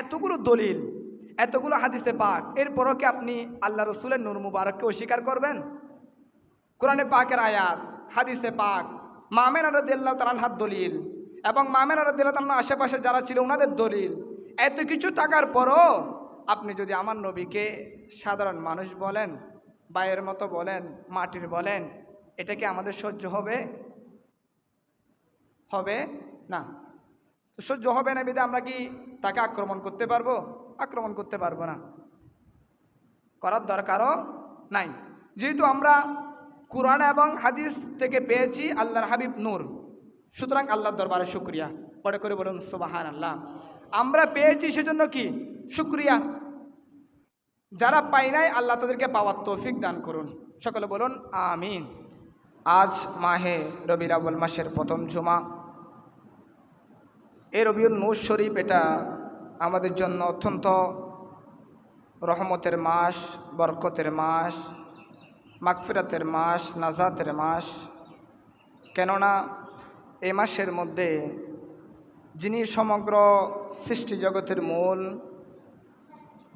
এতগুলো দলিল, এতগুলো হাদিসে পাক, এরপরও কি আপনি আল্লাহ রসুলের নূর মুবারককে অস্বীকার করবেন? কোরআনে পাকের আয়াত, হাদিসে পাক মামেন আরদিল্লাহ তালান হাত দলিল এবং মামেন আরদিল্লাহ তালান আশেপাশে যারা ছিল ওনাদের দলিল, এত কিছু থাকার পরও আপনি যদি আমার নবীকে সাধারণ মানুষ বলেন, বায়ের মতো বলেন, মাটির বলেন, এটা কি আমাদের সহ্য হবে? হবে? না। সহ্য হবে না বিধে আমরা কি তাকে আক্রমণ করতে পারব? আক্রমণ করতে পারব না। করার দরকারও নাই। যেহেতু আমরা কোরআন এবং হাদিস থেকে পেয়েছি, আল্লাহর হাবিব নূর। সুতরাং আল্লাহর দরবারে শুক্রিয়া। পরে করে বলুন সুবাহান আল্লাহ আমরা পেয়েছি সেজন্য কি? শুক্রিয়া। যারা পাই নাই, আল্লাহ তাদেরকে পাওয়ার তৌফিক দান করুন। সকলে বলুন, আমিন। আজ মাহে রবির আব্বুল মাসের প্রথম জুমা। এই রবিউল নূর শরীফ, এটা আমাদের জন্য অত্যন্ত রহমতের মাস, বরকতের মাস, মাগফিরাতের মাস, নাজাতের মাস। কেননা এ মাসের মধ্যে যিনি সমগ্র সৃষ্টি জগতের মূল,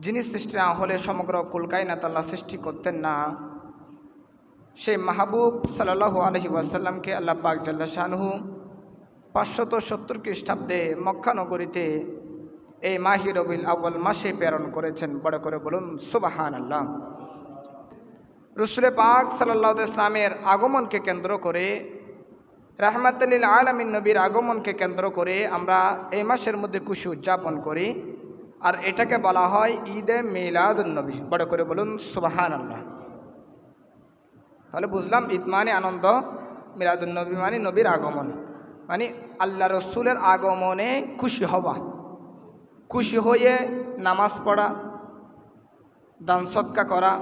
যিনি সৃষ্টি না হলে সমগ্র কুলকাইনাত আল্লাহ সৃষ্টি করতেন না, সেই মাহবুব সাল্লাহু আলহি ওয়াসাল্লামকে আল্লাহ পাক জাল্লা শাহনহু পাঁচশত সত্তর খ্রিস্টাব্দে মক্কানগরীতে এই মাহি রবিল আউ্বল মাসে প্রেরণ করেছেন। বড় করে বলুন সুবাহান আল্লাহ রসুলে পাক সাল্লাহ ইসলামের আগমনকে কেন্দ্র করে, রাহমাতুল্লিল আলমিন নবীর আগমনকে কেন্দ্র করে আমরা এই মাসের মধ্যে খুশি উদযাপন করি। আর এটাকে বলা হয় ঈদে মিলাদুলনবী বড় করে বলুন সুবাহান আল্লাহ তাহলে বুঝলাম, ঈদ মানে আনন্দ মিলাদুলনবী মানে নবীর আগমন। মানে আল্লাহ রসুলের আগমনে খুশি হওয়া খুশি হয়ে নামাজ পড়া, দান সৎকা করা,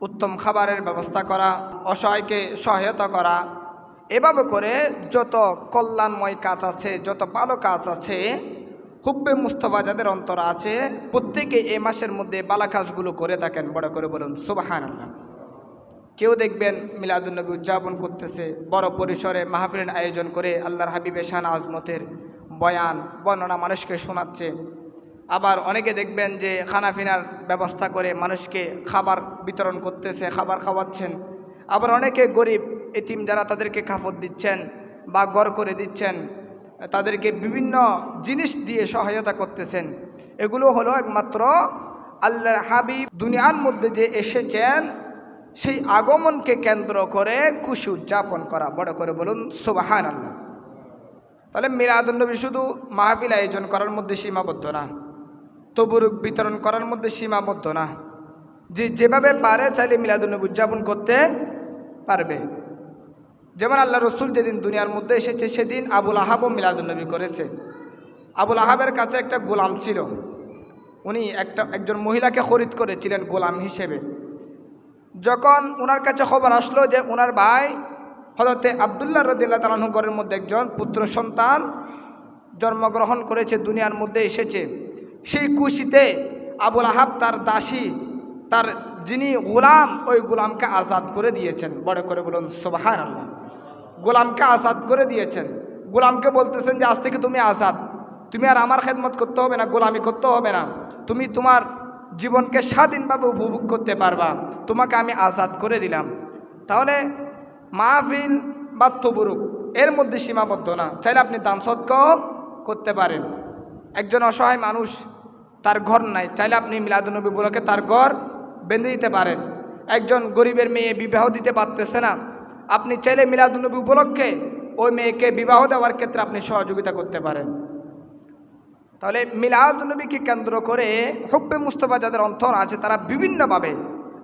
উত্তম খাবারের ব্যবস্থা করা, অসহায়কে সহায়তা করা, এভাবে করে যত কল্যাণময় কাজ আছে, যত ভালো কাজ আছে, হুব্বে মুস্তফা যাদের অন্তর আছে, প্রত্যেকে এ মাসের মধ্যে বালা কাজগুলো করে থাকেন। বড় করে বলুন সুবাহান আল্লাহ কেউ দেখবেন মিলাদুলনবী উদযাপন করতেছে, বড় পরিসরে মাহফিলের আয়োজন করে আল্লাহর হাবিবে শান আজমতের বয়ান, বর্ণনা মানুষকে শোনাচ্ছে। আবার অনেকে দেখবেন যে খানাফিনার ব্যবস্থা করে মানুষকে খাবার বিতরণ করতেছে, খাবার খাওয়াচ্ছেন। আবার অনেকে গরিব, এতিম যারা তাদেরকে খাফত দিচ্ছেন বা গড় করে দিচ্ছেন, তাদেরকে বিভিন্ন জিনিস দিয়ে সহায়তা করতেছেন। এগুলো হলো একমাত্র আল্লাহর হাবিব দুনিয়ার মধ্যে যে এসেছেন সেই আগমনকে কেন্দ্র করে খুশি উদযাপন করা। বড় করে বলুন সুবাহান আল্লাহ তাহলে মিলাদুলনবী শুধু মাহফিল আয়োজন করার মধ্যে সীমাবদ্ধ না, তবুরুক বিতরণ করার মধ্যে সীমাবদ্ধ না। যে যেভাবে পারে চাইলে মিলাদুলনবী উদযাপন করতে পারবে। যেমন আল্লাহ রসুল যেদিন দুনিয়ার মধ্যে এসেছে, সেদিন আবুল আহাবও মিলাদুলনবী করেছে। আবুল আহাবের কাছে একটা গোলাম ছিল। উনি একটা, একজন মহিলাকে খরিদ করেছিলেন গোলাম হিসেবে। যখন ওনার কাছে খবর আসলো যে ওনার ভাই হলতে আবদুল্লাহ রদিল্লা তালাহগরের মধ্যে একজন পুত্র সন্তান জন্মগ্রহণ করেছে, দুনিয়ার মধ্যে এসেছে। সেই খুশিতে আবুল আহাব তার দাসী, তার যিনি গোলাম, ওই গোলামকে আজাদ করে দিয়েছেন। বড় করে বলুন সোবাহার আল্লাহ গোলামকে আজাদ করে দিয়েছেন। গোলামকে বলতেছেন যে, আজ থেকে তুমি আজাদ। তুমি আর আমার খেদমত করতে হবে না, গোলামি করতে হবে না। তুমি তোমার জীবনকে স্বাধীনভাবে উপভোগ করতে পারবা। তোমাকে আমি আজাদ করে দিলাম। তাহলে মাহফিল বা তবুরুক, এর মধ্যে সীমাবদ্ধ না। চাইলে আপনি দান সৎকাও করতে পারেন। একজন অসহায় মানুষ, তার ঘর নাই। চাইলে আপনি মিলাদুলনবী বলকে তার ঘর বেঁধে দিতে পারেন। একজন গরিবের মেয়ে বিবাহ দিতে পারতেছে না। আপনি চাইলে মিলাদুলনবী উপলক্ষে ওই মেয়েকে বিবাহ দেওয়ার ক্ষেত্রে আপনি সহযোগিতা করতে পারেন। তাহলে মিলাদুলনবীকে কেন্দ্র করে হুব্বে মুস্তফা যাদের অন্তর আছে, তারা বিভিন্নভাবে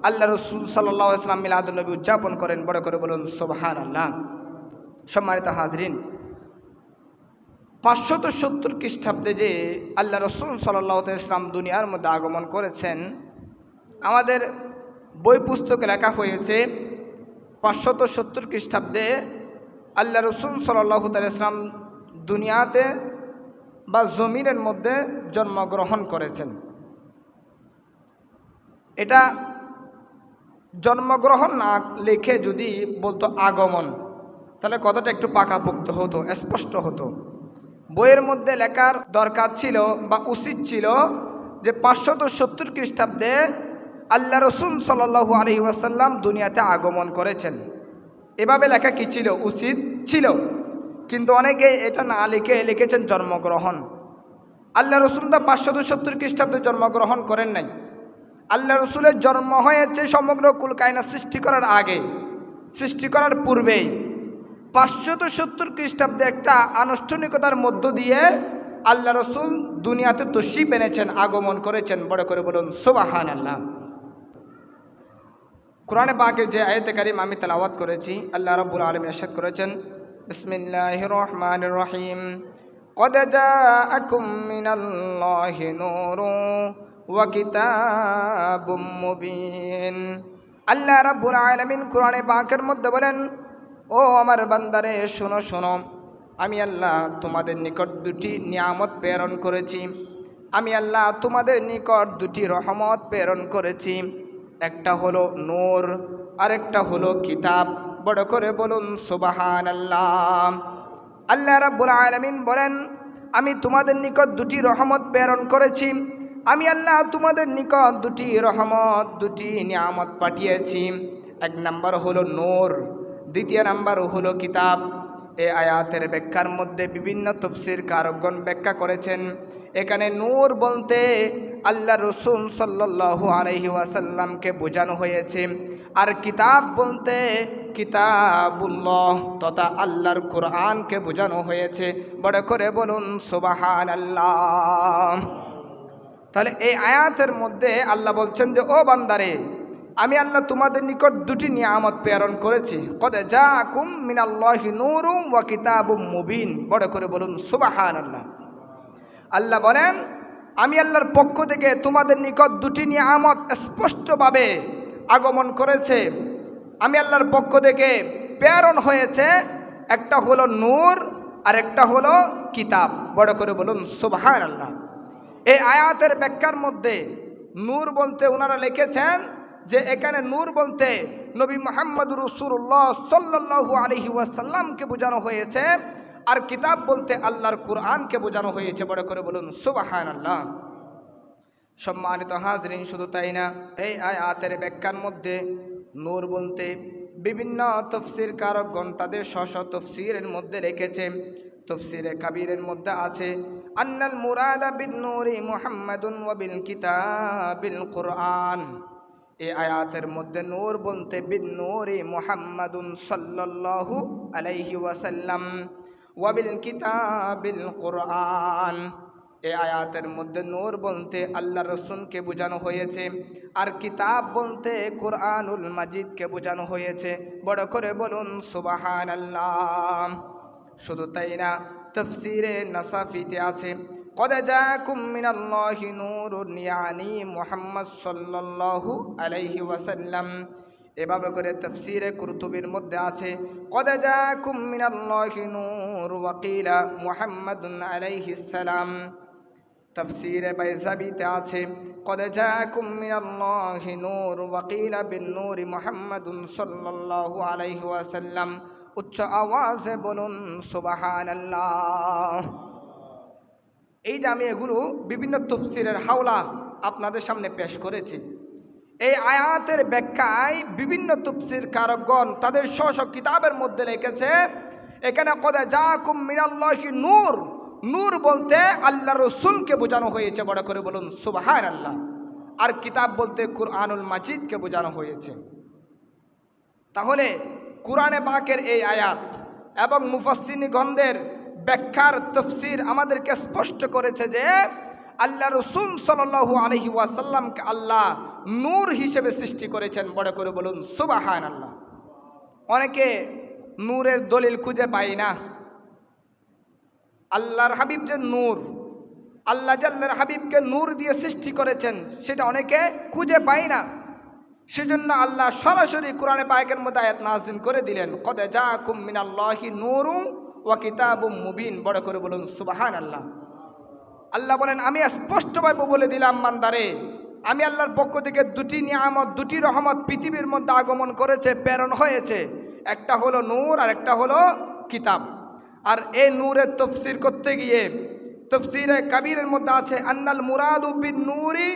আল্লাহ রসুল সাল্লাহ ইসলাম মিলাদুলনবী উদযাপন করেন। বড় করে বলুন সোবাহান আল্লাহ সম্মানিত হাজরিন, পাঁচশত সত্তর খ্রিস্টাব্দে যে আল্লাহ রসুল সাল্লাহ ইসলাম দুনিয়ার মধ্যে আগমন করেছেন, আমাদের বই পুস্তকে লেখা হয়েছে, পাঁচশত সত্তর খ্রিস্টাব্দে আল্লাহ রসুল সাল্লাহ ইসলাম দুনিয়াতে বা জমিনের মধ্যে জন্মগ্রহণ করেছেন। এটা জন্মগ্রহণ না লেখে যদি বলতো আগমন, তাহলে কথাটা একটু পাকাপোক্ত হতো, স্পষ্ট হতো। বইয়ের মধ্যে লেখার দরকার ছিল বা উচিত ছিল যে পাঁচশত সত্তর খ্রিস্টাব্দে আল্লাহ রসুল সাল্লাহু আলহি ওয়াসাল্লাম দুনিয়াতে আগমন করেছেন। এভাবে লেখা কি ছিল? উচিত ছিল। কিন্তু অনেকে এটা না লিখে লিখেছেন জন্মগ্রহণ। আল্লাহ রসুল তো পাঁচশত সত্তর খ্রিস্টাব্দে জন্মগ্রহণ করেন নাই। আল্লাহ রসুলের জন্ম হয়েছে সমগ্র কুলকায়না সৃষ্টি করার আগে, সৃষ্টি করার পূর্বেই। পাঁচশত সত্তর খ্রিস্টাব্দে একটা আনুষ্ঠানিকতার মধ্য দিয়ে আল্লাহ রসুল দুনিয়াতে তসি এনেছেন আগমন করেছেন, বড় করে বলুন সুবাহান আল্লাহ কোরআনে পাকে যে আয়তে কারিম আমি তেলাওয়াত করেছি, আল্লাহ রব্বুল আলম এরশাদ করেছেন বিসমিল্লাহ রহমান রহিম قد جاءكم من الله نور وكتاب مبين আল্লাহ রাব্বুল আলামিন কোরআনে পাকের মধ্যে বলেন ও আমার বান্দারে শোনো শোনো আমি আল্লাহ তোমাদের নিকট দুটি নিয়ামত প্রেরণ করেছি আমি আল্লাহ তোমাদের নিকট দুটি রহমত প্রেরণ করেছি একটা হলো নূর আরেকটা হলো কিতাব বড় করে বলুন সুবাহান আল্লাহ আল্লাহ রাব্বুল আলমিন বলেন, আমি তোমাদের নিকট দুটি রহমত প্রেরণ করেছি। আমি আল্লাহ তোমাদের নিকট দুটি রহমত, দুটি নিয়ামত পাঠিয়েছি। এক নাম্বার হলো নূর, দ্বিতীয় নাম্বার হলো কিতাব। এ আয়াতের ব্যাখ্যার মধ্যে বিভিন্ন তফসির কারকগণ ব্যাখ্যা করেছেন। এখানে নূর বলতে আল্লাহ রসুল সাল্লাল্লাহু আলহি ওয়াসাল্লামকে বোঝানো হয়েছে। আর কিতাব বলতে কিতাবুল্লাহ তথা আল্লাহর কোরআনকে বোঝানো হয়েছে। বড় করে বলুন সুবাহান আল্লাহ তাহলে এই আয়াতের মধ্যে আল্লাহ বলছেন যে, ও বান্দারে, আমি আল্লাহ তোমাদের নিকট দুটি নিয়ামত প্রেরণ করেছি। কদে যা কুম মিনাল্লাহি নূরুম ওয়া কিতাবুম মুবিন। বড় করে বলুন সুবাহান আল্লাহ আল্লাহ বলেন, আমি আল্লাহর পক্ষ থেকে তোমাদের নিকট দুটি নিয়ামত স্পষ্টভাবে আগমন করেছে। আমি আল্লাহর পক্ষ থেকে প্রেরণ হয়েছে। একটা হলো নূর আর একটা হলো কিতাব। বড় করে বলুন সুবাহান আল্লাহ এই আয়াতের ব্যাখ্যার মধ্যে নূর বলতে ওনারা লিখেছেন যে, এখানে নূর বলতে নবী মোহাম্মদ রসুল্লাহ সাল্লাহু আলহি ওয়াসাল্লামকে বোঝানো হয়েছে। আর কিতাব বলতে আল্লাহর কোরআনকে বোঝানো হয়েছে। বড় করে বলুন সুবাহান আল্লাহ সম্মানিত হাজরিন, শুধু তাই না, এই আয়াতের ব্যাখ্যার মধ্যে নূর বলতে বিভিন্ন তফসির কারকগণ তাদের স্ব তফসিরের মধ্যে রেখেছে। তফসিরে কাবিরের মধ্যে আছে, আন্নাল মুরাদা বিন নূরি মুহাম্মাদুন ওয়া বিল কিতাবিল কোরআন। এই আয়াতের মধ্যে নূর বলতে বিন নূরি মুহাম্মাদুন সাল্লাল্লাহু আলাইহি ওয়াসাল্লাম ওয়া বিল কিতাবিল কোরআন। এই আয়াতের মধ্যে নূর বলতে আল্লাহ রসুলকে বোঝানো হয়েছে আর কিতাব বলতে কোরআনুল মাজিদকে বোঝানো হয়েছে বড় করে বলুন সুবাহান আল্লাহ শুধু তাই না তফসিরে নাসাফিতে আছে قد جاءكم من الله نور يعني محمد صلى الله عليه وسلم এভাবে করে তফসিরে কুরতুবির মধ্যে আছে قد جاءكم من الله نور وقيل محمد عليه السلام তফসিরে বাইজাবিতে আছে قد جاءكم من الله نور وقيل بالنور محمد صلى الله عليه وسلم উচ্চ আওয়াজে বলুন সুবাহান আল্লাহ এই যে আমি এগুলো বিভিন্ন তফসিরের হাওলা আপনাদের সামনে পেশ করেছি এই আয়াতের ব্যাখ্যায় বিভিন্ন তফসির কারকগণ তাদের স্ব স্ব কিতাবের মধ্যে লিখেছে এখানে কদে যা কুম মিনাল্লাহি নূর নূর বলতে আল্লাহ রসুলকে বোঝানো হয়েছে, বড় করে বলুন সুবাহান আল্লাহ আর কিতাব বলতে কুরআনুল মাজিদকে বোঝানো হয়েছে। তাহলে কোরআনে পাকের এই আয়াত এবং মুফাসিনী গন্ধের ব্যাখ্যার তফসির আমাদেরকে স্পষ্ট করেছে যে আল্লাহ রসুল সাল্লু আলহি ওয়াসাল্লামকে আল্লাহ নূর হিসেবে সৃষ্টি করেছেন, বড় করে বলুন সুবাহান আল্লাহ অনেকে নূরের দলিল খুঁজে পাই না। আল্লাহর হাবিব যে নূর, আল্লাহ জাল্লার হাবিবকে নূর দিয়ে সৃষ্টি করেছেন, সেটা অনেকে খুঁজে পাই না। সেজন্য আল্লাহ সরাসরি কোরআনে পায়কের মধ্যে আয়াত নাজিল করে দিলেন, কদে যা কুমিন আল্লাহি নূরু ওয়া কিতাবুম মুবিন বড় করে বলুন সুবাহান আল্লাহ আল্লাহ বলেন, আমি স্পষ্টভাবে বলে দিলাম মান্দারে আমি আল্লাহর পক্ষ থেকে দুটি নিয়ামত, দুটি রহমত পৃথিবীর মধ্যে আগমন করেছে, প্রেরণ হয়েছে। একটা হলো নূর আর একটা হলো কিতাব। আর এই নূরের তফসির করতে গিয়ে তফসিরে কাবিরের মধ্যে আছে, আন্নাল মুরাদু বিন নূরি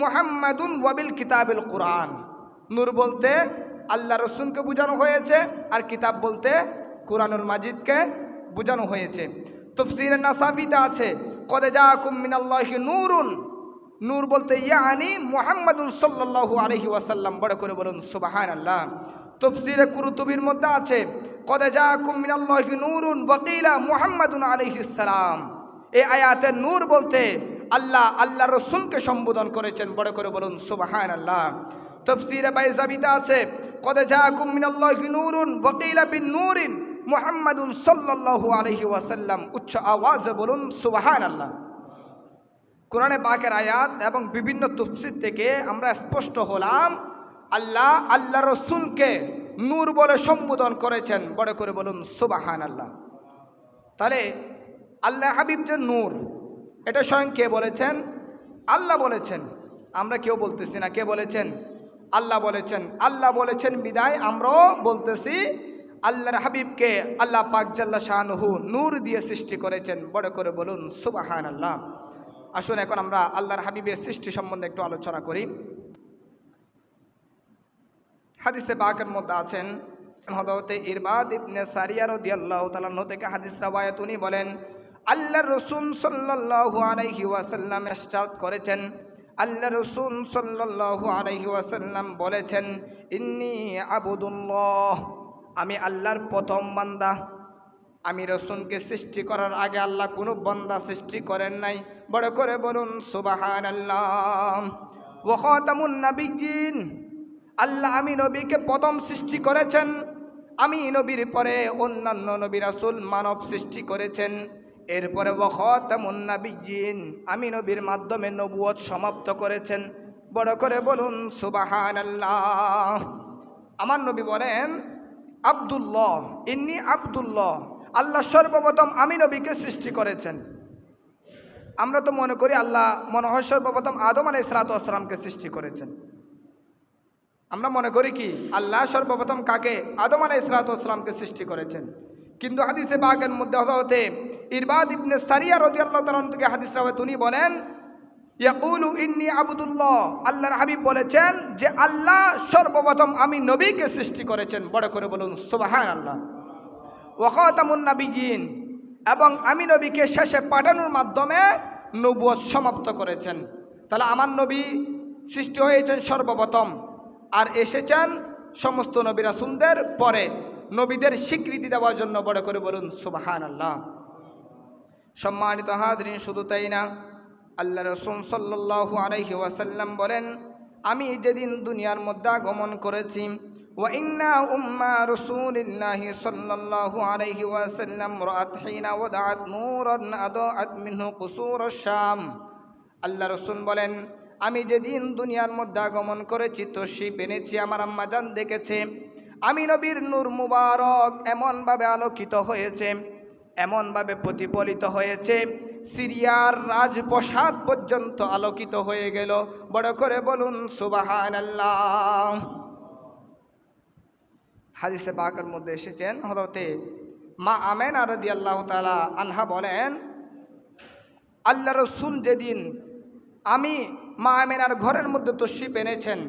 মুহাম্মাদুন ওয়াবিল কিতাবিল কোরআন। নূর বলতে আল্লাহ রসুলকে বোঝানো হয়েছে আর কিতাব বলতে কোরআনুল মাজিদকে বোঝানো হয়েছে। তফসিরে নাসাবিতে আছে, কদে যা কুমিনাল্লাহি নূরুন। নূর বলতে, ইয়ানি মুহাম্মাদুন সাল্লাল্লাহু আলাইহি ওয়াসাল্লাম। বড় করে বলুন সুবাহান আল্লাহ তফসিরে কুরুতুবির মধ্যে আছে কদে যা কুমিনাল্লাহি নূরুন ওয়াকিলা মুহাম্মাদুন আলাইহিস সালাম। এই আয়াতের নূর বলতে আল্লাহ আল্লাহ রসুলকে সম্বোধন করেছেন। বড় করে বলুন, সুবহানাল্লাহ। তফসিরে বাইজাবিতে আছে, কদে যা কুমিনাল্লাহি নূরুন ওয়াকিলা বিন নূরিন মুহাম্মাদুন সাল্লাল্লাহু আলাইহি ওয়াসাল্লাম। উচ্চ আওয়াজ বলুন সুবাহান আল্লাহ কোরআনে পাকের আয়াত এবং বিভিন্ন তফসির থেকে আমরা স্পষ্ট হলাম, আল্লাহ আল্লাহ রসুলকে নূর বলে সম্বোধন করেছেন, বড় করে বলুন সুবাহান আল্লাহ তাহলে আল্লাহ হাবিব যে নূর, এটা স্বয়ং কে বলেছেন? আল্লাহ বলেছেন। আমরা কেউ বলতেছি না, কে বলেছেন? আল্লাহ বলেছেন। আল্লাহ বলেছেন, বিদায় আমরাও বলতেছি, আল্লাহর হাবিবকে আল্লাহ পাক জাল্লা শাহনুহু নূর দিয়ে সৃষ্টি করেছেন, বড় করে বলুন সুবাহান আল্লাহ আসুন, এখন আমরা আল্লাহর হাবিবের সৃষ্টি সম্বন্ধে একটু আলোচনা করি। হাদিসে বাকের মধ্যে আছেন হদরতে ইরবাদ ইবনে সারিয়া রাদিয়াল্লাহু তাআলা আনহু থেকে হাদিস রাওয়ায়াত উনি বলেন, আল্লাহর রাসূল সাল্লাল্লাহু আলাইহি ওয়াসাল্লাম ইরশাদ করেছেন। আল্লাহ রসুন সাল্লাল্লাহু আলাইহি ওয়াসাল্লাম বলেছেন, ইন্নি আবুদুল্লাহ, আমি আল্লাহর প্রথম বান্দা। আমি রসুনকে সৃষ্টি করার আগে আল্লাহ কোনো বন্দা সৃষ্টি করেন নাই। বড় করে বলুন সুবাহান আল্লাহ ওখাতামুন নাবিজিন আল্লাহ আমি নবীকে প্রথম সৃষ্টি করেছেন। আমি নবীর পরে অন্যান্য নবী রাসুল মানব সৃষ্টি করেছেন। এরপরে ওখাতামুন নাবিজিন আমি নবীর মাধ্যমে নবুয়ত সমাপ্ত করেছেন। বড় করে বলুন সুবাহান আল্লাহ আমার নবী বলেন, আবদুল্লাহ, ইন্নি আবদুল্লাহ, আল্লাহ সর্বপ্রথম আমি নবীকে সৃষ্টি করেছেন। আমরা তো মনে করি আল্লাহ মনে হয় সর্বপ্রথম আদম আলাই ইসরাতামকে সৃষ্টি করেছেন। আমরা মনে করি কি, আল্লাহ সর্বপ্রথম কাকে? আদম আলাই ইসরাতামকে সৃষ্টি করেছেন। কিন্তু হাদিসে বাগের মধ্যে হতে ইরবাদ ইবনে সারিয়া রদি আল্লাহ থেকে হাদিস রাওয়াত উনি বলেন, ইয়াকুলু ইন্নি আবুদুল্লাহ। আল্লাহর হাবিব বলেছেন যে, আল্লাহ সর্বপ্রথম আমি নবীকে সৃষ্টি করেছেন। বড় করে বলুন সুবাহান আল্লাহ ওয়াকাতামুন নাবিজিন এবং আমি নবীকে শেষে পাঠানোর মাধ্যমে নবুয়ত সমাপ্ত করেছেন। তাহলে আমার নবী সৃষ্টি হয়েছেন সর্বপ্রথম। আর এসেছেন সমস্ত নবীরা সুন্দর পরে নবীদের স্বীকৃতি দেওয়ার জন্য বড় করে বলুন সুবাহান আল্লাহ সম্মানিত হাদরিন শুধু তাই না আল্লাহ রসুল সাল্লাহ আলাইহি ওয়াসাল্লাম বলেন আমি যেদিন দুনিয়ার মধ্যে আগমন করেছি وإنا أم رسول الله صلى الله عليه وسلم رأت حين وضعت نورا أضاءت منه قصور الشام আল্লাহ রসুল বলেন আমি যেদিন দুনিয়ার মধ্যে আগমন করেছি তো সে পেনেছি আমার আম্মাজান দেখেছে। আমি নবীর নূর মুবারক এমনভাবে আলোকিত হয়েছে, এমনভাবে প্রতিফলিত হয়েছে। সিরিয়ার রাজপ্রসাদ পর্যন্ত আলোকিত হয়ে গেল। বড় করে বলুন সুবাহান আল্লাহ বাকের মধ্যে এসেছেন হলতে মা আমেন আরদি আল্লাহ তালা আনহা বলেন, আল্লাহ রসুল যেদিন আমি মা আমেনার ঘরের মধ্যে তশিপ এনেছেন।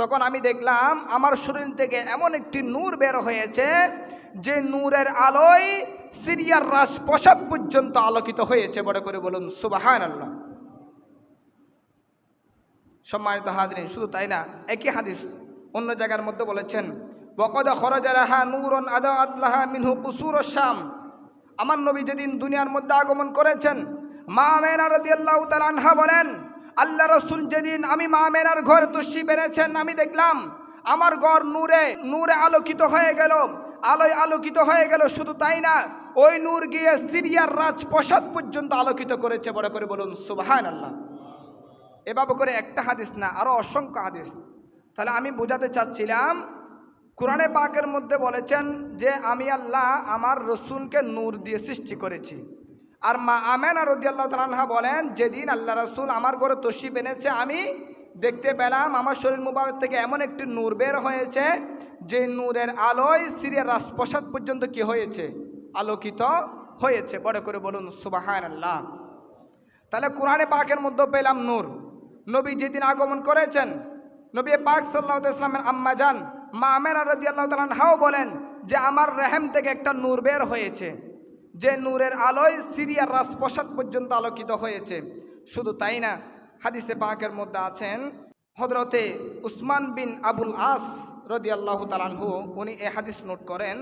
তখন আমি দেখলাম, আমার শরীর থেকে এমন একটি নূর বের হয়েছে যে নূরের আলোয় সিরিয়ার রাস রাজপ্রসাদ পর্যন্ত আলোকিত হয়েছে। বড় করে বলুন সুবাহান আল্লাহ সম্মানিত হাদিন শুধু তাই না, একই হাদিস অন্য জায়গার মধ্যে বলেছেন বকদ খরজালাহা নূরন আদা আদলাহা মিনহু কুসুর শাম। আমার নবী যেদিন দুনিয়ার মধ্যে আগমন করেছেন, মা মেনা রদি আল্লাহ তালানহা বলেন আল্লাহ রসুল যেদিন আমি মা মেনার ঘর তুষি বেড়েছেন আমি দেখলাম আমার ঘর নূরে নূরে আলোকিত হয়ে গেল, আলোয় আলোকিত হয়ে গেল, শুধু তাই না, ওই নূর গিয়ে সিরিয়ার রাজপ্রসাদ পর্যন্ত আলোকিত করেছে বড় করে বলুন সুবাহান আল্লাহ এভাবে করে একটা হাদিস না আরও অসংখ্য হাদিস। তাহলে আমি বোঝাতে চাচ্ছিলাম, কোরআনে পাকের মধ্যে বলেছেন যে আমি আল্লাহ আমার রসুলকে নূর দিয়ে সৃষ্টি করেছি। আর মা আমেন রদি আল্লাহ তালাহা বলেন, যেদিন আল্লাহ রসুল আমার ঘরে তসিব এনেছে, আমি দেখতে পেলাম আমার শরীর মুবারক থেকে এমন একটি নূর বের হয়েছে, যে নূরের আলোয় সিরিয়ার রাজপ্রসাদ পর্যন্ত কি হয়েছে? আলোকিত হয়েছে। বড় করে বলুন সুবাহান আল্লাহ তাহলে কোরআনে পাকের মধ্যে পেলাম নূর। নবী যেদিন আগমন করেছেন, নবী পাক সাল্লাহ ইসলামের আম্মা যান মা আমেনা রদি আল্লাহ হাও বলেন যে আমার রেহেম থেকে একটা নূর বের হয়েছে। যে নূরের আলোয় সিরিয়ার রাজপ্রসাদ পর্যন্ত আলোকিত হয়েছে। শুধু তাই না, হাদিসে পাকের মধ্যে আছেন হজরতে উসমান বিন আবুল আস রদি আল্লাহ তালানহু উনি এ হাদিস নোট করেন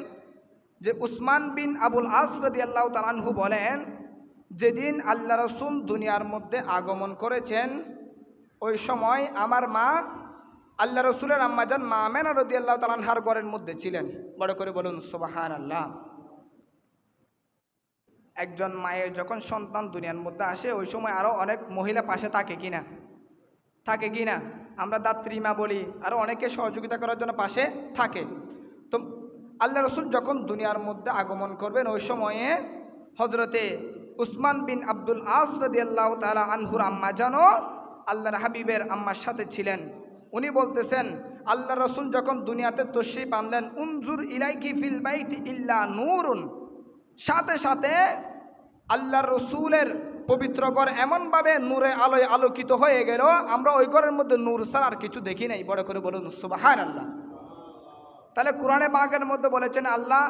যে উসমান বিন আবুল আস রদি আল্লাহ তালানহু বলেন, যেদিন আল্লাহ রসুল দুনিয়ার মধ্যে আগমন করেছেন, ওই সময় আমার মা, আল্লাহ রসুলের আম্মাজান মা আমেনা রদি আল্লাহ তালানহার ঘরের মধ্যে ছিলেন। বড় করে বলুন সুবাহান আল্লাহ একজন মায়ের যখন সন্তান দুনিয়ার মধ্যে আসে, ওই সময় আরও অনেক মহিলা পাশে থাকে কিনা? থাকে কিনা? আমরা দাত্রীমা বলি আরও অনেকে সহযোগিতা করার জন্য পাশে থাকে। তো আল্লাহ রসুল যখন দুনিয়ার মধ্যে আগমন করবেন, ওই সময়ে হজরতে উসমান বিন আব্দুল আস রদি আল্লাহ তালা আনহুর আম্মা জানো আল্লাহর হাবিবের আম্মার সাথে ছিলেন। উনি বলতেছেন, আল্লাহ রসুল যখন দুনিয়াতে তশ্রিফ আনলেন, উনজুর ইলাইকি ফিল বাইতি ইল্লা নূরুন। সাথে সাথে আল্লাহ রসুলের পবিত্র ঘর এমনভাবে নূরে আলোয় আলোকিত হয়ে গেল, আমরা ওই ঘরের মধ্যে নূর ছাড়া আর কিছু দেখি নাই। বড় করে বলুন সুবাহান আল্লাহ তাহলে কোরআনে বাঘের মধ্যে বলেছেন, আল্লাহ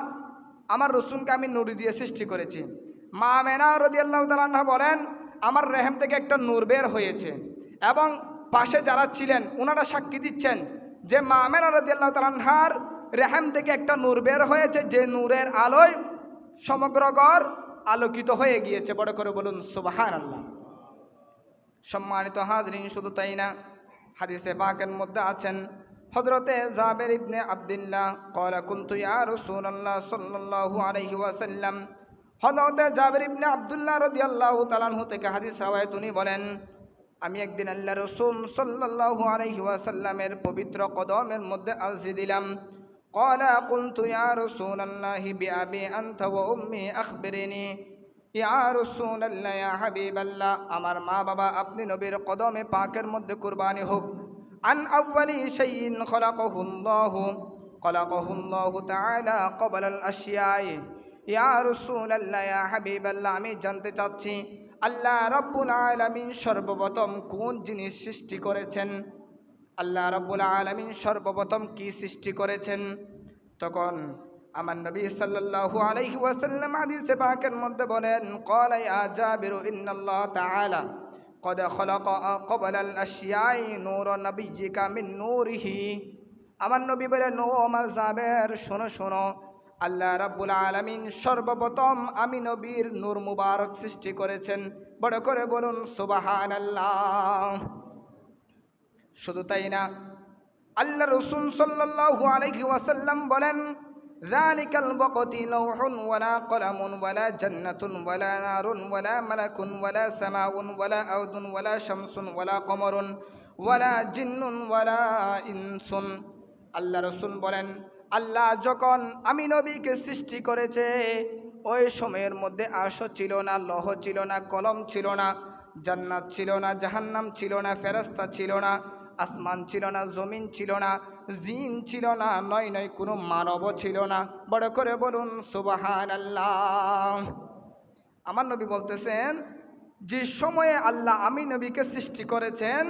আমার রসুলকে আমি নুরি দিয়ে সৃষ্টি করেছি। মা মেনা রদি আল্লাহ তালান্না বলেন, আমার রেহেম থেকে একটা নূর বের হয়েছে এবং পাশে যারা ছিলেন ওনারা সাক্ষী দিচ্ছেন যে মা মেনা রদি আল্লাহ তালান্নার রেহেম থেকে একটা নূর বের হয়েছে, যে নূরের আলোয় সমগ্র গড় আলোকিত হয়ে গিয়েছে। বড় করে বলুন সুবাহান আল্লাহ সম্মানিত হাজরিন, শুধু তাই না, হাদিসে বাকের মধ্যে আছেন হজরতে জাবের ইবনে আবদুল্লাহ কলা কুন্তু ইয়া রাসূলুল্লাহ সাল্লাল্লাহু আলাইহি ওয়াসাল্লাম হজরতে জাবের ইবনে আবদুল্লাহ রাদিয়াল্লাহু তাআলাহু থেকে হাদিস রাওয়ায়াত উনি বলেন, আমি একদিন আল্লাহ রসুল সাল্লাল্লাহু আলাইহি ওয়াসাল্লামের পবিত্র কদমের মধ্যে আলসি দিলাম। قال قلت يا رسول الله بأبي أنت وأمي أخبرني ইয়া রসুল্লাহ ইয়া হাবিবাল্লাহ আমার মা বাবা আপনি নবীর কদমে পাকের মধ্যে কুরবানি হোক আন আউয়ালি শাইইন খলাকাহুল্লাহু খলাকাহুল্লাহু তাআলা ক্বাবলা আল আশিয়াই ইয়া রাসূলুল্লাহ ইয়া হাবিবাল্লাহ আমি জানতে চাচ্ছি আল্লাহ রাব্বুল আলামিন সর্বপ্রথম কোন জিনিস সৃষ্টি করেছেন আল্লাহ রাব্বুল আলামিন সর্বপ্রথম কি সৃষ্টি করেছেন তখন আমার নবী সাল্লাল্লাহু আলাইহি ওয়াসাল্লাম হাদিসে পাকের মধ্যে বলেন ক্বালা ইয়া জাবির ইন্নাল্লাহ তাআলা قد خلق قبل الاشياء نور نبيك من نوره আমার নবী বলেন ও আমার জাবের শোনো শোনো আল্লাহ রাব্বুল আলামিন সর্বপ্রথম আমি নবীর নূর মুবারক সৃষ্টি করেছেন বড় করে বলুন সুবহানাল্লাহ শুধু তাই না, আল্লাহ রসুল সাল্লু আলহি ওয়াসাল্লাম বলেন শামসুন কমরুন ওয়ালা ইনসুন। আল্লাহ বলেন, আল্লাহ যখন আমি নবীকে সৃষ্টি করেছে, ওই সময়ের মধ্যে আশো ছিল না, লহ ছিল না, কলম ছিল না, জান্নাত ছিল না, জাহান্নাম ছিল না ফেরস্তা ছিল না আসমান ছিল না, জমিন ছিল না, জিন ছিল না, নয় নয় কোনো মানবও ছিল না। বড় করে বলুন সুবাহান আল্লাহ আমার নবী বলতেছেন, যে সময়ে আল্লাহ আমি নবীকে সৃষ্টি করেছেন,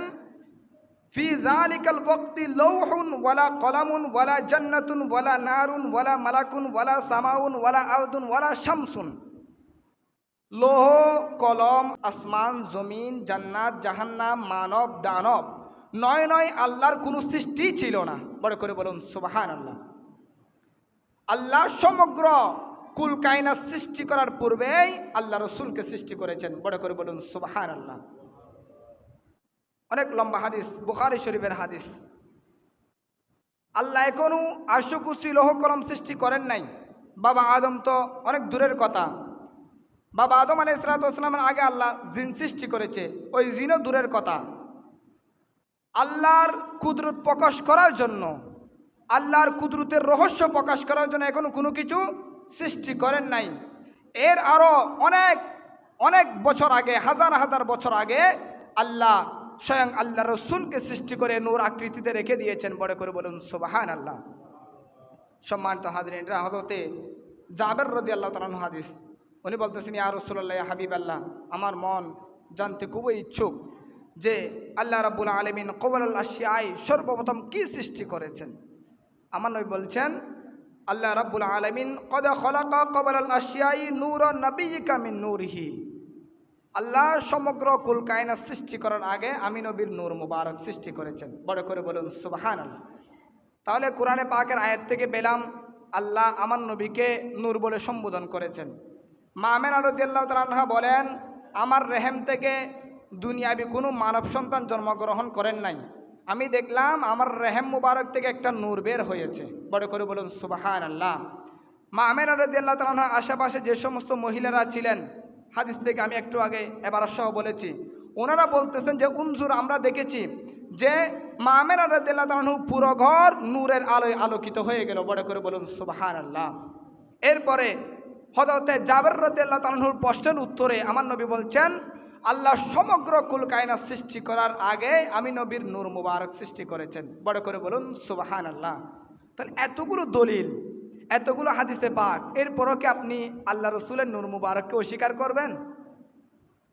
ফি জালিকাল বক্তি লৌহুন ওয়ালা কলামুন ওয়ালা জান্নাতুন ওয়ালা নারুন ওয়ালা মালাকুন ওয়ালা সামাউন ওয়ালা আউদুন ওয়ালা শামসুন। লোহ, কলম, আসমান, জমিন, জান্নাত, জাহান্নাম, মানব, দানব। নয় নয় আল্লাহর কোনো সৃষ্টি ছিল না। বড় করে বলুন সুবাহান আল্লাহ আল্লাহ সমগ্র কুল কায়না সৃষ্টি করার পূর্বেই আল্লাহ রসুলকে সৃষ্টি করেছেন। বড় করে বলুন সুবাহান আল্লাহ অনেক লম্বা হাদিস, বুখারি শরীফের হাদিস। আল্লাহ এখনও আশুকুচি লোহ কলম সৃষ্টি করেন নাই। বাবা আদম তো অনেক দূরের কথা। বাবা আদম আলাই ইসলাতামের আগে আল্লাহ জিন সৃষ্টি করেছে। ওই জিনও দূরের কথা। আল্লাহর কুদরত প্রকাশ করার জন্য, আল্লাহর কুদরতের রহস্য প্রকাশ করার জন্য এখনও কোনো কিছু সৃষ্টি করেন নাই। এর আরও অনেক অনেক বছর আগে, হাজার হাজার বছর আগে আল্লাহ স্বয়ং আল্লাহ রসুলকে সৃষ্টি করে নূর আকৃতিতে রেখে দিয়েছেন। বড় করে বলুন সুবাহান আল্লাহ সম্মানিত হাজরিনরা হলতে জাবের রদি আল্লাহ তালান হাদিস। উনি বলতেছেন, ইয়া রসুল্লাহ হাবিব আল্লাহ আমার মন জানতে খুবই ইচ্ছুক। যে আল্লাহ রাবুল আলমিন কবল আশিয়াই সর্বপ্রথম কি সৃষ্টি করেছেন? আমার নবী বলছেন, আল্লাহ রাব্বুল আলমিন কদ খলাকা কবল আশিয়াই নূর নবী কামিন নূরহি। আল্লাহ সমগ্র কুল কায়না সৃষ্টি করার আগে আমি নবীর নূর মুবারক সৃষ্টি করেছেন। বড় করে বলুন সুবাহান আল্লাহ তাহলে কোরআনে পাকের আয়াত থেকে পেলাম, আল্লাহ আমার নবীকে নূর বলে সম্বোধন করেছেন। মামেন আরদিয়াল্লাহ তালাহা বলেন, আমার রেহেম থেকে দুনিয়াবি কোনো মানব সন্তান জন্মগ্রহণ করেন নাই। আমি দেখলাম আমার রেহেম মুবারক থেকে একটা নূর বের হয়েছে। বড় করে বলুন সুবাহান আল্লাহ মা আমের আরদিয়াল্লাহ তালাহা আশেপাশে যে সমস্ত মহিলারা ছিলেন, হাদিস থেকে আমি একটু আগে এবার সহ বলেছি। ওনারা বলতেছেন যে, উনজুর, আমরা দেখেছি যে মা আমের আরদিল্লাহ তালু পুরো ঘর নূরের আলোয় আলোকিত হয়ে গেল। বড় করে বলুন সুবাহান আল্লাহ এরপরে হজরতে জাবের রদিল্লাহ তালহুর প্রশ্নের উত্তরে আমার নবী বলছেন আল্লাহ সমগ্র কুল কায়না সৃষ্টি করার আগে আমি নবীর নূর মুবারক সৃষ্টি করেছেন। বড় করে বলুন সুবাহান আল্লাহ তাহলে এতগুলো দলিল, এতগুলো হাদিসে পাক এরপরও কি আপনি আল্লাহ রসুলের নূর মুবারককে অস্বীকার করবেন?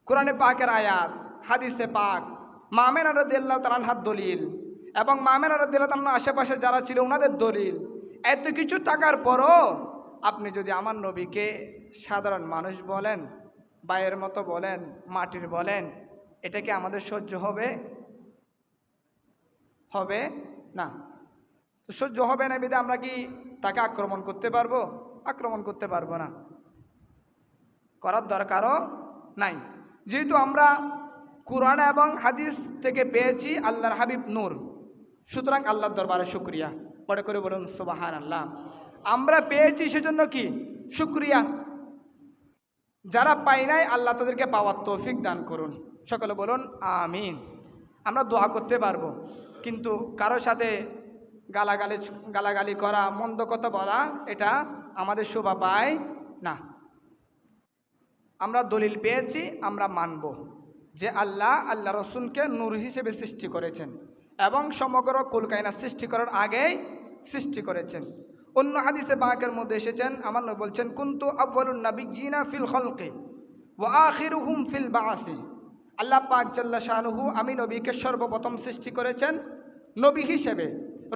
কোরআনে পাকের আয়াত, হাদিসে পাক, মামেন আরদিল্লাহ তালানহার দলিল, এবং মামেন আরদিল্লাহ তালান আশেপাশে যারা ছিল ওনাদের দলিল, এত কিছু থাকার পরও আপনি যদি আমার নবীকে সাধারণ মানুষ বলেন বায়ের মতো বলেন, মাটির বলেন, এটা কি আমাদের সহ্য হবে? হবে না। তো সহ্য হবে না বিধে আমরা কি তাকে আক্রমণ করতে পারব? আক্রমণ করতে পারব না। করার দরকারও নাই। যেহেতু আমরা কোরআন এবং হাদিস থেকে পেয়েছি আল্লাহর হাবিব নূর, সুতরাং আল্লাহর দরবারে শুক্রিয়া। পরে করে বলুন সুবাহান আল্লাহ আমরা পেয়েছি সেজন্য কি? শুক্রিয়া। যারা পাই নাই, আল্লাহ তাদেরকে পাওয়ার তৌফিক দান করুন। সকলে বলুন, আমিন। আমরা দোয়া করতে পারব, কিন্তু কারও সাথে গালাগালি গালাগালি করা, মন্দ কথা বলা, এটা আমাদের শোভা পায় না। আমরা দলিল পেয়েছি, আমরা মানব যে আল্লাহ আল্লাহ রসুলকে নূর হিসেবে সৃষ্টি করেছেন এবং সমগ্র কুলকায়না সৃষ্টি করার আগেই সৃষ্টি করেছেন। অন্য হাদিসে বাঁকের মধ্যে এসেছেন, আমার বলছেন, কুন্তু জিনা ফিল হলকে ও আখির হুম ফিল বাসি আল্লাহ পাক জাল্লা শাহনুহু আমি নবীকে সর্বপ্রথম সৃষ্টি করেছেন নবী হিসেবে,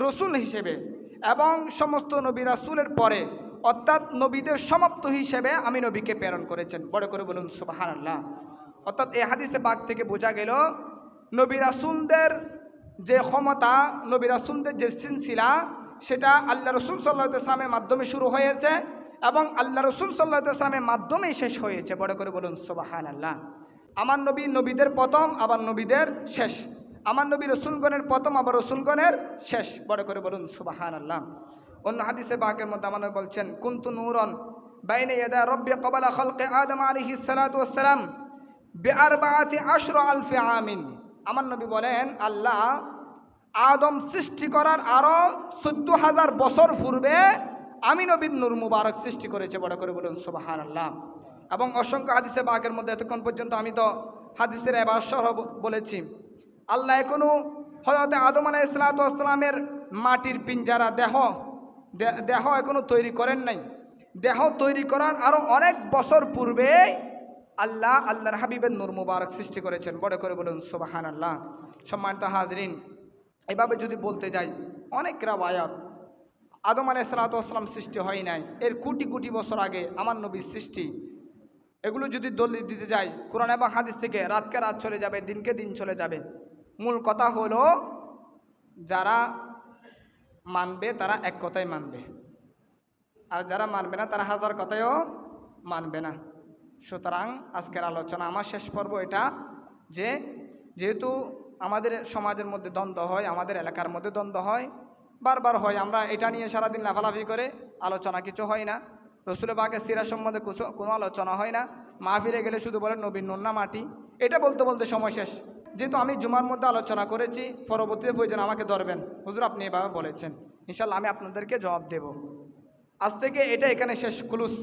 রসুল হিসেবে এবং সমস্ত নবী রাসুলের পরে, অর্থাৎ নবীদের সমাপ্ত হিসেবে আমি নবীকে প্রেরণ করেছেন। বড় করে বলুন সুবাহান আল্লাহ অর্থাৎ এই হাদিসে বাঘ থেকে বোঝা গেল, নবী রাসুলদের যে ক্ষমতা, নবী রাসুলদের যে সিলসিলা সেটা আল্লাহ রসুল সাল্লাহ ইসলামের মাধ্যমে শুরু হয়েছে এবং আল্লাহ রসুল সাল্লাহ ইসলামের মাধ্যমেই শেষ হয়েছে। বড় করে বলুন সুবাহান আল্লাহ আমার নবী নবীদের প্রথম, আবার নবীদের শেষ। আমার নবী রসুলগণের প্রথম, আবার রসুলগণের শেষ। বড় করে বলুন সুবাহান আল্লাহ অন্য হাদিসে বাকের মধ্যে আমার বলছেন, কুন্তু নূরন বাইনে ইয়াদা রব্বি কবালা খলকে আদম আলিহি সালাতু ওয়াসসালাম বেআরবাআতি আশর আলফে আমিন। আমার নবী বলেন, আল্লাহ আদম সৃষ্টি করার আরও চোদ্দ হাজার বছর পূর্বে আমি নবীর নূর মুবারক সৃষ্টি করেছে, বড় করে বলুন সুবাহান আল্লাহ এবং অসংখ্য হাদিসে বাঘের মধ্যে এতক্ষণ পর্যন্ত আমি তো হাদিসের এবার সহ বলেছি। আল্লাহ এখনও হয়তো আদম আলাহ ইসলাতামের মাটির পিঞ্জারা দেহ দেহ এখনও তৈরি করেন নাই। দেহ তৈরি করার আরও অনেক বছর পূর্বে আল্লাহ, আল্লাহর হাবিবের নূর মুবারক সৃষ্টি করেছেন, বড় করে বলুন সুবাহান আল্লাহ সম্মানিত হাজরিন এভাবে যদি বলতে যাই, অনেক রাবায়াত আদম আলাহ সালাতাম সৃষ্টি হয় নাই। এর কোটি কোটি বছর আগে আমার নবীর সৃষ্টি। এগুলো যদি দলিল দিতে যাই, কোরআন এবং হাদিস থেকে রাতকে রাত চলে যাবে, দিনকে দিন চলে যাবে। মূল কথা হলো, যারা মানবে তারা এক কথাই মানবে। আর যারা মানবে না, তারা হাজার কথায়ও মানবে না। সুতরাং আজকের আলোচনা, আমার শেষ পর্ব এটা যে, যেহেতু আমাদের সমাজের মধ্যে দ্বন্দ্ব হয়, আমাদের এলাকার মধ্যে দ্বন্দ্ব হয়, বারবার হয়। আমরা এটা নিয়ে সারাদিন লাফালাফি করে আলোচনা কিছু হয় না। রসুলের বাঘের সিরা সম্বন্ধে কোনো আলোচনা হয় না। মাহফিলে গেলে শুধু বলে নবীন নন্না মাটি। এটা বলতে বলতে সময় শেষ। যেহেতু আমি জুমার মধ্যে আলোচনা করেছি পরবর্তীতে প্রয়োজন আমাকে ধরবেন। হুজুর, আপনি এভাবে বলেছেন। ইনশাল্লাহ আমি আপনাদেরকে জবাব দেব। আজ থেকে এটা এখানে শেষ, খুলুস।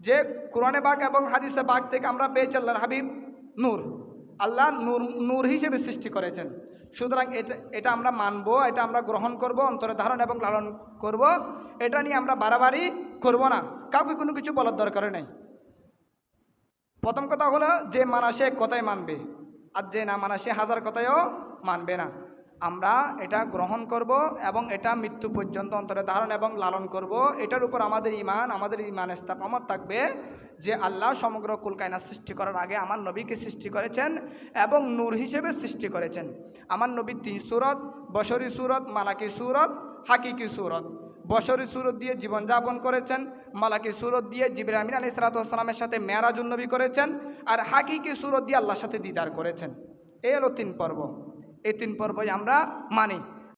যে কোরআনে বাঘ এবং হাদিসে বাঘ থেকে আমরা পেয়েছি আল্লাহর হাবিব নূর। আল্লাহ নূর নূর হিসেবে সৃষ্টি করেছেন। সুতরাং এটা এটা আমরা মানবো, এটা আমরা গ্রহণ করব, অন্তরে ধারণ এবং লালন করব, এটা নিয়ে আমরা বাড়াবাড়ি করব না। কাউকে কোনো কিছু বলার দরকার নেই। প্রথম কথা হলো, যে মানা সে কথাই মানবে, আর যে না মানা সে হাজার কথায়ও মানবে না। আমরা এটা গ্রহণ করব এবং এটা মৃত্যু পর্যন্ত অন্তরে ধারণ এবং লালন করব। এটার উপর আমাদের ইমান আমাদের ইমান স্থাপমত থাকবে। যে আল্লাহ সমগ্র কুলকায়না সৃষ্টি করার আগে আমার নবীকে সৃষ্টি করেছেন এবং নূর হিসেবে সৃষ্টি করেছেন। আমার নবী তিন সুরত বসরি সুরত, মালাকি সুরত, হাকিকি সুরত। বসরি সুরত দিয়ে জীবনযাপন করেছেন, মালাকি সুরত দিয়ে জিবরা আমিন আলি সালাতামের সাথে মেয়ারাজুন নবী করেছেন আর হাকিকি সুরত দিয়ে আল্লাহর সাথে দিদার করেছেন। এই হলো তিন পর্ব। এই তিন পর্বই আমরা মানি।